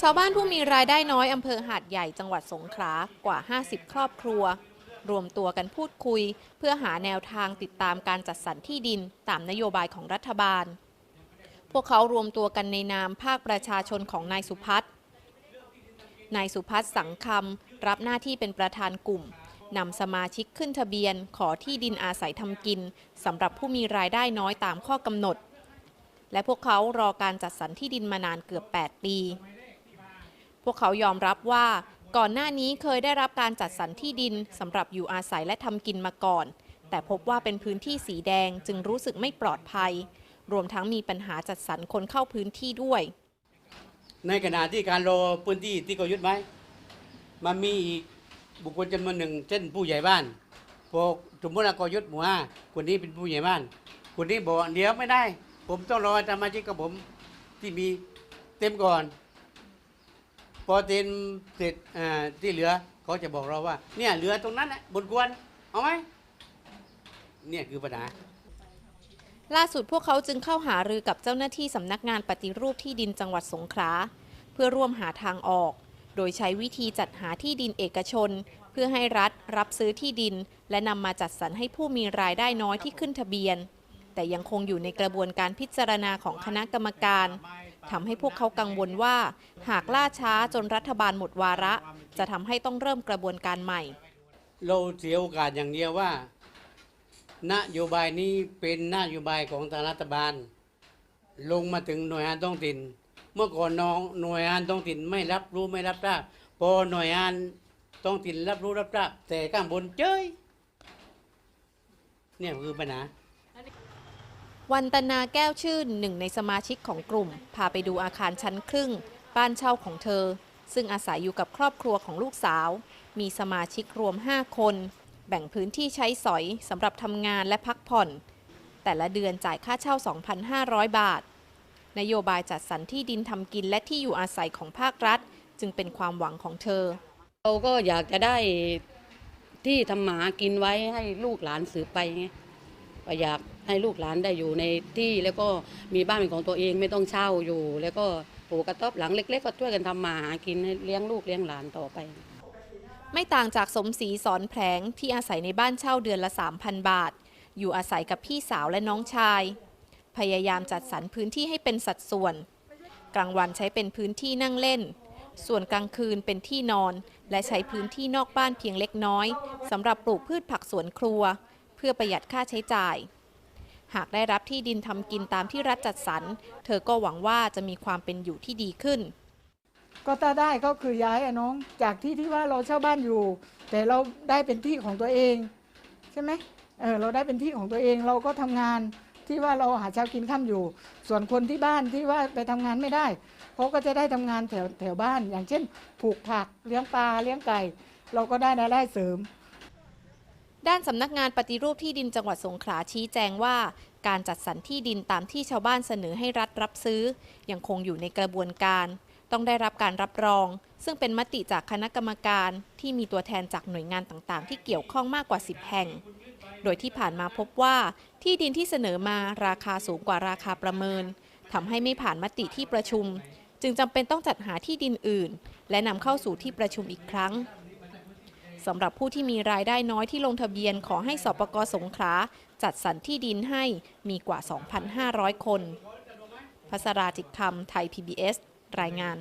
ชาวบ้านผู้มีรายได้น้อยอำเภอหาดใหญ่จังหวัดสงขลากว่า 50 ครอบครัว รวมตัวกันพูดคุย เพื่อหาแนวทางติดตามการจัดสรรที่ดินตามนโยบายของรัฐบาล พวกเขารวมตัวกันในนามภาคประชาชนของนายสุพัฒน์นายสุพัฒน์สังคำรับหน้าที่เป็นประธานกลุ่มนำสมาชิกขึ้นทะเบียน ขอที่ดินอาศัยทำกินสำหรับผู้มีรายได้น้อยตามข้อกำหนด และพวกเขารอการจัดสรรที่ดินมานานเกือบ 8 ปี พวกเขายอมรับว่าก่อนหน้านี้เคยได้รับการจัดสรรที่ดินสำหรับอยู่อาศัยและทำกินมาก่อน แต่พบว่าเป็นพื้นที่สีแดงจึงรู้สึกไม่ปลอดภัย รวมทั้งมีปัญหาจัดสรรคนเข้าพื้นที่ด้วย ในขณะที่การรอพื้นที่ที่เขายึดไว้มันมีอีกบุคคลจำนวนหนึ่งเช่นผู้ใหญ่บ้านพอสมมติว่าเขายึดหมู่ห้าคนนี้เป็นผู้ใหญ่บ้านคนนี้บอกเดี๋ยวไม่ได้ ผมต้องรอสมาชิกกับผมที่มีเต็มก่อน พอเต็มเสร็จที่เหลือเขาจะบอกเราว่า เนี่ยเหลือตรงนั้นนะบนกวน เอาไหมเนี่ยคือปัญหาล่าสุดพวกเขาจึงเข้าหารือกับเจ้าหน้าที่สำนักงานปฏิรูปที่ดินจังหวัดสงขลาเพื่อร่วมหาทางออก โดยใช้วิธีจัดหาที่ดินเอกชน เพื่อให้รัฐรับซื้อที่ดิน และนำมาจัดสรรให้ผู้มีรายได้น้อยที่ขึ้นทะเบียน แต่ยังคงอยู่ในกระบวนการพิจารณาของคณะกรรมการทำให้พวกเขากังวลว่า หากล่าช้าจนรัฐบาลหมดวาระ จะทำให้ต้องเริ่มกระบวนการใหม่ เราเสียโอกาสอย่างเดียวว่า นโยบายนี้เป็นนโยบายของทางรัฐบาล ลงมาถึงหน่วยงานท้องถิ่น เมื่อก่อนน้องหน่วยงานท้องถิ่นไม่รับรู้ไม่รับทราบพอหน่วยงานท้องถิ่นรับรู้รับทราบแต่ข้างบนเจ้ยเนี่ยคือปัญหา วันตนาแก้วชื่นหนึ่งในสมาชิกของกลุ่ม พาไปดูอาคารชั้นครึ่ง บ้านเช่าของเธอ ซึ่งอาศัยอยู่กับครอบครัวของลูกสาว มีสมาชิกรวม 5 คน แบ่งพื้นที่ใช้สอยสำหรับทำงานและพักผ่อน แต่ละเดือนจ่ายค่าเช่า 2,500 บาท นโยบายจัดสรรที่ดินทำกินและที่อยู่อาศัยของภาครัฐ จึงเป็นความหวังของเธอ เราก็อยากจะได้ที่ทำหมากินไว้ให้ลูกหลานสืบไปไง อยากให้ลูกหลานได้อยู่ในที่แล้วก็มีบ้านเป็นของตัวเองไม่ต้องเช่าอยู่ แล้วก็ปลูกกระต๊อบหลังเล็ก ๆ ก็ช่วยกันทำมาหากินให้เลี้ยงลูกเลี้ยงหลานต่อไป ไม่ต่างจากสมศรีสอนแผลงที่อาศัยในบ้านเช่าเดือนละ 3,000 บาท อยู่อาศัยกับพี่สาวและน้องชาย พยายามจัดสรรพื้นที่ให้เป็นสัดส่วน กลางวันใช้เป็นพื้นที่นั่งเล่น ส่วนกลางคืนเป็นที่นอน และใช้พื้นที่นอกบ้านเพียงเล็กน้อยสำหรับปลูกพืชผักสวนครัว พื่อประหยัดค่าใช้จ่าย หากได้รับที่ดินทำกินตามที่รัฐจัดสรร เธอก็หวังว่าจะมีความเป็นอยู่ที่ดีขึ้น ก็ถ้าได้ก็คือย้ายอะน้อง จากที่ที่ว่าเราเช่าบ้านอยู่ แต่เราได้เป็นที่ของตัวเองใช่ไหมเออเราได้เป็นที่ของตัวเองเราก็ทำงานที่ว่าเราหาเช้ากินข้ามอยู่ ส่วนคนที่บ้านที่ว่าไปทำงานไม่ได้เขาก็จะได้ทำงานแถวแถวบ้าน อย่างเช่นปลูกผักเลี้ยงปลาเลี้ยงไก่ เราก็ได้รายได้เสริม ด้านสำนักงานปฏิรูปที่ดินจังหวัดสงขลาชี้แจงว่า การจัดสรรที่ดินตามที่ชาวบ้านเสนอให้รัฐรับซื้อ ยังคงอยู่ในกระบวนการ ต้องได้รับการรับรอง ซึ่งเป็นมติจากคณะกรรมการที่มีตัวแทนจากหน่วยงานต่างๆ ที่เกี่ยวข้องมากกว่า 10 แห่ง โดยที่ผ่านมาพบว่าที่ดินที่เสนอมาราคาสูงกว่าราคาประเมินทำให้ไม่ผ่านมติที่ประชุม จึงจำเป็นต้องจัดหาที่ดินอื่น และนำเข้าสู่ที่ประชุมอีกครั้ง สำหรับผู้ที่มีรายได้น้อยที่ลงทะเบียนขอให้สปกสงขลาจัดสรรที่ดินให้มีกว่า 2,500 คนพัสราจิตคำไทย PBS รายงาน